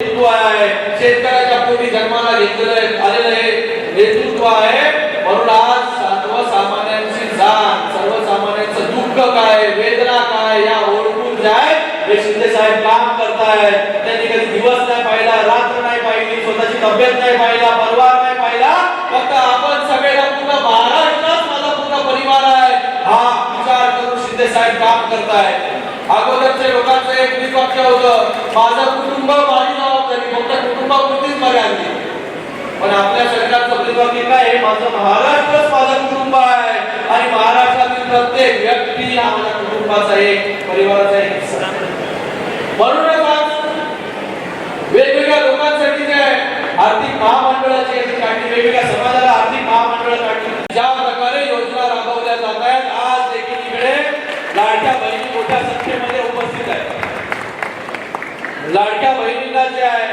नेतृत्व आहे. शेतकऱ्याच्या पोटी जन्माला घेतलेलं आलेलं आहे नेतृत्व आहे. म्हणून आज सर्वसामान्यांची जाण सर्वसामान्यांचं दुःख काय वेदना काय या ओळखून जाय. हे शिंदे साहेब काम करताय त्यांनी कधी दिवस नाही पाहिला रात्र नाही पाहिली स्वतःची तब्येत नाही पाहिला परिवार नाही पाहिला. फक्त आपण सगळ्याला पूर्ण महाराष्ट्रात माझा पूर्ण परिवार आहे. हा विचार करून शिंदे साहेब काम करताय अगोदरच्या लोकांचं एक विपक्ष होतं. माझं कुटुंब माझं फक्त कुटुंबापुरतीच मर्यादित पण आपल्या सरकारचं प्रतिभागी काय माझं महाराष्ट्रच माझं कुटुंब आहे. आणि महाराष्ट्रातील प्रत्येक व्यक्ती हा माझ्या कुटुंबाचा एक परिवाराचा एक हिस्सा म्हणूनच आज वेगवेगळ्या लोकांसाठी जे आर्थिक महामंडळाची यादी काढली वेगवेगळ्या समाजाला आर्थिक महामंडळ काढली ज्या प्रकारे योजना राबवल्या जात आहेत आज देखील इकडे लाडक्या बहिणी मोठ्या संख्येमध्ये उपस्थित आहेत. लाडक्या बहिणींना जे आहे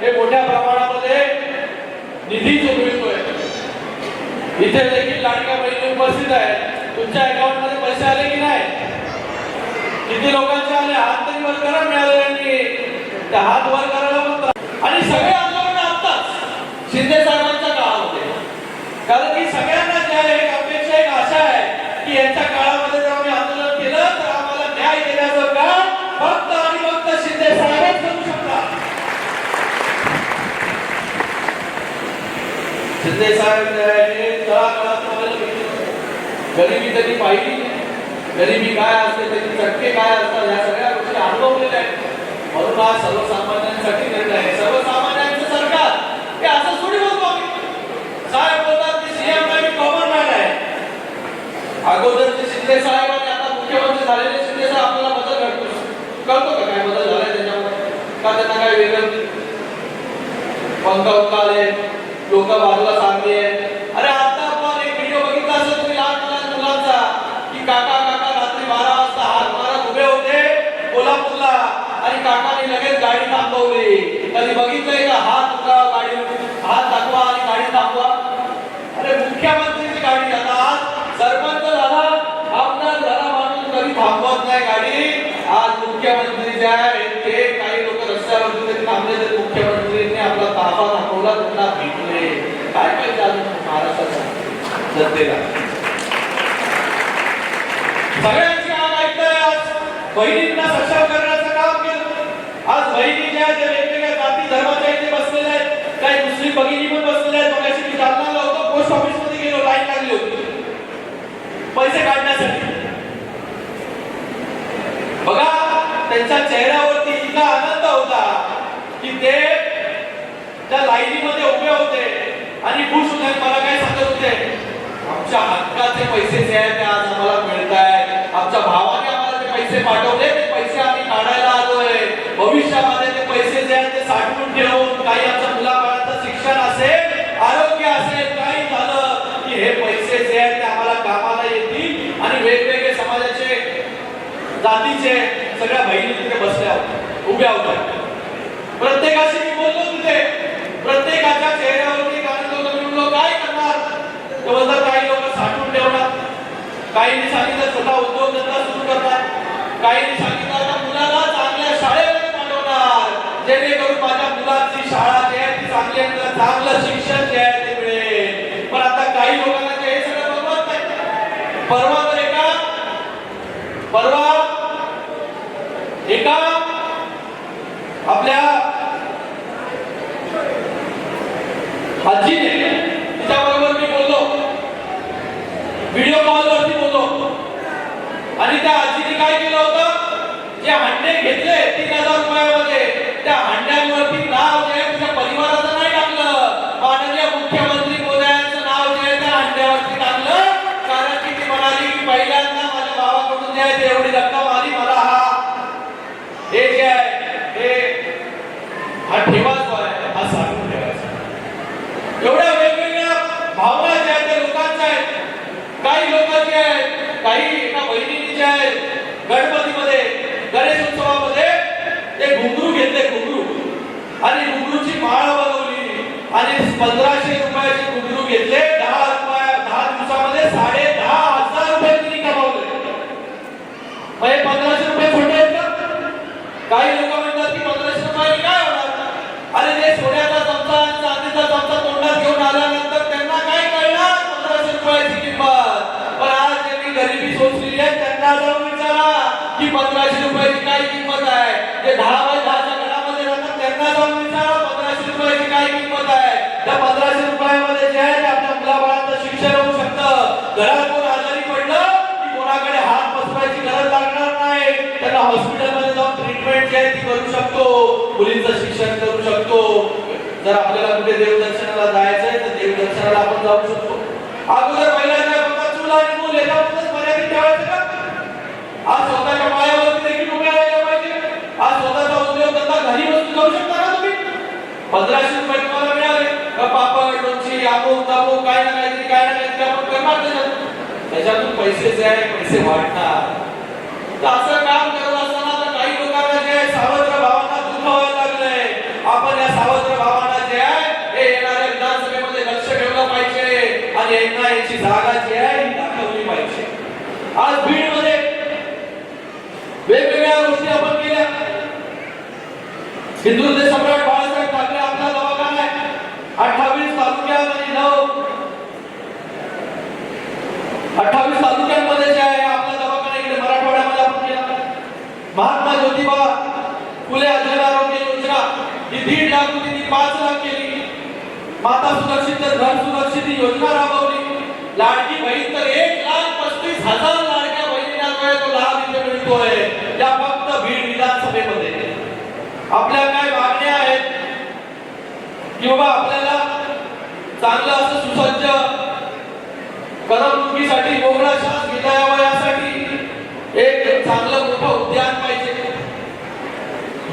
हे मोठ्या प्रमाणामध्ये निधी जो मिळतोय इथे देखील लाडक्या बहिणी उपस्थित आहेत. तुमच्या अकाउंटमध्ये पैसे आले की नाही? किती लोकांचे आले? हात तरी वर करा मिळालेल्यांनी त्या हात वर करायला आणि सगळे आंदोलन आत्ताच शिंदे साहेबांच्या काळामध्ये कारण की सगळ्यांना जे आहे एक अपेक्षा एक आशा आहे की यांच्या काळामध्ये जर आम्ही आंदोलन केलं तर आम्हाला न्याय देण्याचं काम फक्त आणि फक्त शिंदे साहेबच करू शकतात शिंदे तळागाळात गरिबी त्यांनी पाहिली गरिबी काय असते त्याचे चटके काय असतात या सगळ्या गोष्टी अनुभवलेल्या आहेत. म्हणून हा सर्वसामान्यांसाठी निर्णय आहे. सर्वसामान्यांचं सरकार हे असं थोडी बोलतो आम्ही साहेब बोलतात की सीएम नाही कॉमन मॅन आहे. अगोदरचे शिंदे साहेब आणि आता मुख्यमंत्री झालेले शिंदे साहेब आपल्याला बदल घडतो कळतो का काय बदल झालाय त्याच्यामध्ये का त्यांना काय वेगळं पंख आले लोक बाजूला सांगते. अरे आता आपण एक व्हिडिओ बघितला असेल तुम्ही लहान लहान मुलांचा की काका काका रात्री बारा वाजता हात मारत उभे होते कोल्हापूरला आणि काकाने लगेच गाडी थांबवली. कधी बघितलंय का? हात गाडी हात दाखवा आणि गाडी थांबवा अरे मुख्यमंत्रीची गाडी आता आज सरपंच झाला आमदार झाला माणूस कधी थांबवत नाही गाडी आज मुख्यमंत्री जे आहे ते काही लोक रस्त्यावरती तरी थांबले तरी मुख्यमंत्रीने आपला ताबा दाखवला त्यांना भेटले काय पाहिजे अजून महाराष्ट्राच्या जनतेला. सगळ्यांची आग ऐकताय आज. बहिणींना सक्षम करण्याचं काम केलं. आज बहिणी ज्या ज्या वेगवेगळ्या जाती धर्माच्या इथे बसलेल्या आहेत काही मुस्लिम भगिनी पण बसलेल्या आहेत. मगाशी मी जालन्याला होतो पोस्ट ऑफिसमध्ये गेलो लाईन लागली होती. पैसे काढण्यासाठी. बघा त्यांच्या चेहऱ्यावरती इतका आनंद होता की ते त्या लाईनीमध्ये उभे होते आणि खुश होते आणि मला काय सांगत होते आमच्या हक्काचे पैसे जे आहेत ते आज आम्हाला मिळत आहेत आमच्या भावाने आम्हाला ते पैसे पाठवले ते पैसे आम्ही काढायला आलोय भविष्यामध्ये ते पैसे जे आहेत ते साठवून ठेवून काही आमच्या मुलाबाळांचं शिक्षण असेल आरोग्य असेल काही झालं की हे पैसे जे आहेत ते आम्हाला कामाला येतील आणि वेगवेगळे समाजाचे जातीचे सगळ्या बहिणी तिथे बसल्या. होत्या उभ्या होत्या. प्रत्येकाशी मी बोललो तिथे प्रत्येकाच्या चेहऱ्यावरती काही लोक होता म्हणलो काय करणार? तर काही लोक साठवून ठेवणार. काहींनी सांगितलं स्वतः उद्योगधंदा सुरू करणार. काहींनी सांगितलं आता मुलाला चांगल्या शाळेमध्ये पाठवणार. जेणेकरून माझ्या मुलाची शाळा जी आहे ती चांगली आहे चांगलं शिक्षण जे आहे ते मिळेल. पण आता काही लोकांना ते हे सगळं बघवत नाही. परवा तर एका परवा एका आपल्या आजीने तिच्याबरोबर मी बोललो. व्हिडिओ कॉलवरती बोललो. आणि त्या आजीने काय केलं होतं? जे हंडे घेतले तीन हजार रुपयामध्ये त्या हंड्यांवरती नाव जे आहे तिच्या परिवाराचं नाही टाकलं माननीय मुख्यमंत्री मोदयांचं नाव जे आहे त्या हंड्यावरती टाकलं कारण की ती म्हणाली की पहिल्यांदा माझ्या भावाकडून जे आहे ते एवढी रक्कम आली मला हा हे जे आहे हे हा ठेवा जो आहे हा साठवून ठेवायचा एवढ्या वेगवेगळ्या भावना ज्या आहेत त्या लोकांच्या आहेत काही लोक जे आहेत काही एका बहिणीने जे आहेत गणपतीमध्ये गणेश उत्सवामध्ये ते घुंगरू घुंगरू आणि घुंगरूची माळ बनवली. आणि पंधराशे रुपयाचे घुंगरू घेतले. दहा रुपया दहा दिवसामध्ये साडे दहा हजार रुपये तिने कमावले मग हे पंधराशे रुपये खोटे आहेत का काही लोक म्हणतात की पंधराशे रुपये काय होणार रुपयाची काय किंमत आहे जे दहा बाय दहाच्या घरामध्ये राहतात त्यांना जाऊन विचारा पंधराशे रुपयाची काय किंमत आहे त्या पंधराशे रुपयामध्ये जे आहे ते आपल्या मुलाबाळांचं शिक्षण होऊ शकतं घरात कोण आजारी पडलं की कोणाकडे हात पसरायची गरज लागणार नाही त्यांना हॉस्पिटलमध्ये जाऊन ट्रीटमेंट जी आहे ती करू शकतो मुलींचं शिक्षण करू शकतो जर आपल्याला कुठे देवदर्शनाला जायचंय तर देवदर्शनाला आपण जाऊ शकतो. अगोदर महिलांच्या बाबा चूल आणि मूल याच्यावरच मर्यादित ठेवायचं का? आज स्वतःच्या पायावरती देखील उभे राहायला पाहिजे. आज स्वतःचा उद्योगधंदा घरी बसून करू शकता ना तुम्ही? पंधराशे रुपये तुम्हाला मिळाले. का पापड लोणची आबो दाबो काय ना काहीतरी काय ना काहीतरी आपण करणार त्याच्यातून. त्याच्यातून पैसे जे आहे पैसे वाढणार तर असं काम हिंदुत्व सम्राट बाळासाहेब ठाकरे आपला दवाखाना आहे अठ्ठावीस तालुक्यात आणि नऊ अठ्ठावीस तालुक्यांमध्ये जे आहे आपला दवाखाना इकडे मराठवाड्यामध्ये आपण केला महात्मा ज्योतिबा फुले जन आरोग्य योजना ही दीड लाख होती पाच लाख केली माता सुरक्षित तर घर सुरक्षित ही योजना राबवली। लाडकी बहीण तर एक लाख पस्तीस हज़ार लाडक्या बहिणींना तो लाभ इथे मिळतोय. या फक्त बीड विधानसभेमध्ये. आपल्या काय मागण्या आहेत? की बाबा आपल्याला चांगलं असं सुसज्ज करमणुकीसाठी मोकळा श्वास घेता यावा यासाठी एक चांगलं मोठं उद्यान पाहिजे.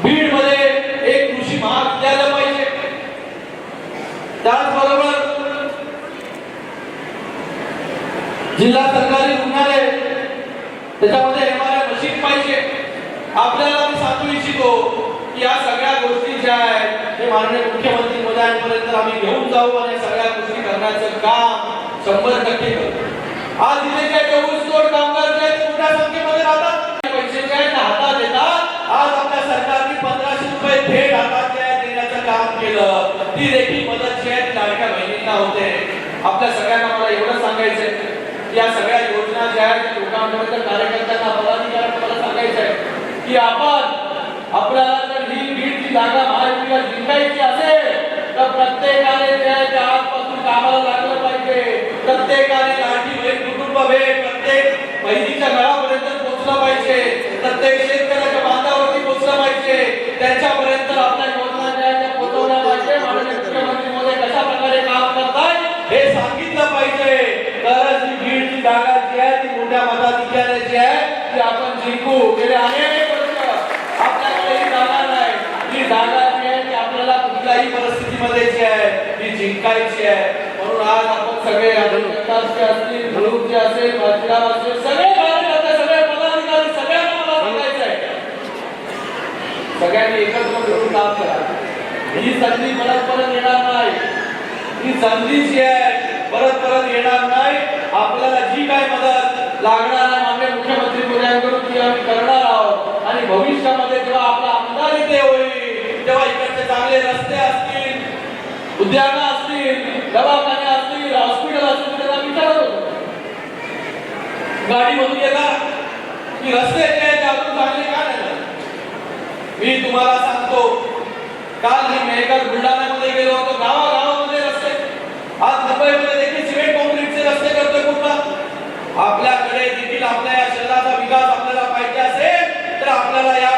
बीडमध्ये एक कृषी महाविद्यालय पाहिजे. त्याचबरोबर जिल्हा सरकारी रुग्णालय त्याच्यामध्ये एमआरआय मशीन पाहिजे. आपल्याला मी सांगू इच्छितो की या सगळ्या गोष्टी ज्या आहेत ते माननीय मुख्यमंत्री महोदयांपर्यंत आम्ही घेऊन जाऊ आणि सगळ्या गोष्टी करण्याचं काम शंभर टक्के करू. आज इथे जे चोवीस कोट कामगार जे आहेत मोठ्या संख्येमध्ये राहतात. पैसे जे आहेत हातात येतात. आज आपल्या सरकारने पंधराशे रुपये थेट हातात जे आहे देण्याचं काम केलं. ती देखील मदत जी आहे लाडक्या बहिणींना होते. आपल्या सगळ्यांना मला एवढं सांगायचंय की या सगळ्या योजना ज्या आहेत त्या लोकांपर्यंत कार्यकर्त्यांना पदाधिकाऱ्यांना मला सांगायचं आहे की आपण आपल्याला जर ही बीडची जागा महायुतीला जिंकायची असेल तर प्रत्येकाने त्याच्या आजपासून कामाला लागलं पाहिजे. प्रत्येकाने लाठी भेट कुटुंब भेट प्रत्येक बहिणीच्या घरापर्यंत पोहोचलं पाहिजे. प्रत्येक शेतकऱ्याच्या बांधावरती पोहोचलं पाहिजे. त्यांच्यापर्यंत आपल्या योजना ज्या पोहोचवल्या पाहिजे. माननीय मुख्यमंत्री मोदी कशा प्रकारे काम करतात हे सांगितलं पाहिजे. तरच ही बीडची जागा जी आहे ती मोठ्या मताधिकाऱ्याची जी आहे ती आपण जिंकू. गेले अनेक वर्ष आपल्याकडे ही जागा नाही ही जागा जी आहे ती आपल्याला कुठल्याही परिस्थितीमध्ये जी आहे ती जिंकायची आहे. म्हणून आज आपण सगळे असतील असेल बाजीराव असेल सगळे कार्यकर्ते सगळे पदाधिकारी सगळ्यांना आहे. सगळ्यांनी एकत्र मिळून करा. ही संधी परत परत येणार नाही. ही संधी जी आहे परत परत येणार नाही. आपल्याला जी काय मदत लागणार आहे मुख्यमंत्री मोदयांकडून ती आम्ही करणार आहोत. आणि भविष्यामध्ये जेव्हा आपला आमदार इथे होईल तेव्हा इकडचे चांगले रस्ते असतील उद्यानं असतील दवाखाने असतील हॉस्पिटल असतील त्याला विचारत होतो गाडीमधून येता की रस्ते जे आहेत ते अजून चांगले का नाही मी तुम्हाला सांगतो काल मी मेहकर बुलढाण्यामध्ये गेलो होतो गावागावामध्ये रस्ते. आज मुंबईमध्ये देखील सिमेंट कॉन्क्रीटचे रस्ते करतोय कुठला? आपल्याकडे देखील आपल्या या शहराचा विकास आपल्याला पाहिजे असेल तर आपल्याला या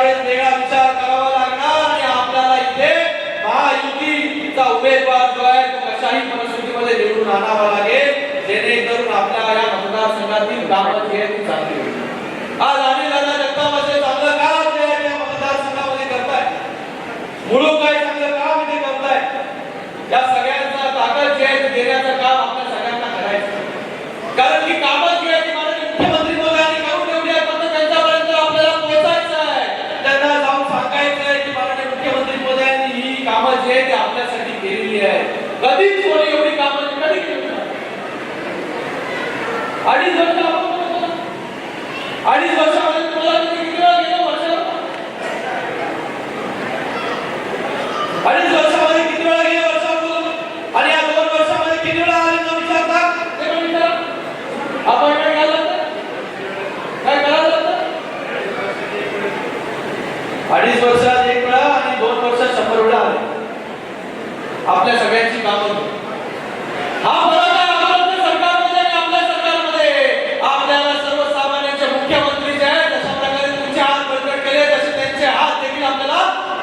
तुमचा उमेदवार जो आहे तो कशाही परिस्थितीमध्ये निवडून आणावा लागेल जेणेकरून आपल्या या मतदारसंघातील कामं जी आहेत ती चांगली होईल आज आम्ही दादा जगताप असे चांगलं काम जे आहे त्या मतदारसंघामध्ये करताय मुळू काय चांगलं काम इथे करताय या सगळ्यांचा ताकद जी आहे ती देण्याचं काम आपल्या सगळ्यांना करायचं कारण की कामं जी आहे ती माननीय मुख्यमंत्री मोदयांनी करून ठेवली आहे फक्त त्यांच्यापर्यंत आपल्याला पोहोचायचं आहे त्यांना जाऊन सांगायचं आहे की माननीय मुख्यमंत्री मोदयांनी ही कामं जी आहे ती आपल्यासाठी केलेली आहे कधीच कोणी एवढी कामं कधी केली नाही. अडीच वर्ष. अडीच वर्षामध्ये तुम्हाला किती वेळा गेलं वर्षाला अडीच वर्षामध्ये किती वेळा गेले वर्षातून आणि या दोन वर्षामध्ये किती वेळा आले न विचारता ते पण विचारा अपॉइंटमेंट लागतं काय करायला अडीच वर्षात एक वेळा आणि दोन वर्षात शंभर वेळा आले. आपल्या सगळ्यांची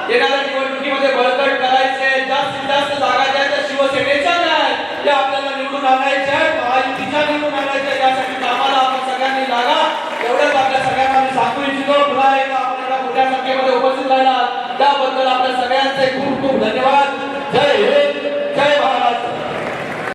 येणाऱ्या निवडणुकीमध्ये बळकट करायचे जास्तीत जास्त जागा ज्या त्या शिवसेनेच्या नाही आहेत त्या आपल्याला निवडून आणायच्या आहेत महायुतीच्या निवडून आणायच्या यासाठी कामाला आपण सगळ्यांनी लागा. एवढंच आपल्या सगळ्यांना मी सांगू इच्छितो. पुन्हा एकदा आपण एवढ्या मोठ्या संख्येमध्ये उपस्थित राहिला त्याबद्दल आपल्या सगळ्यांचे खूप खूप धन्यवाद. जय हिंद.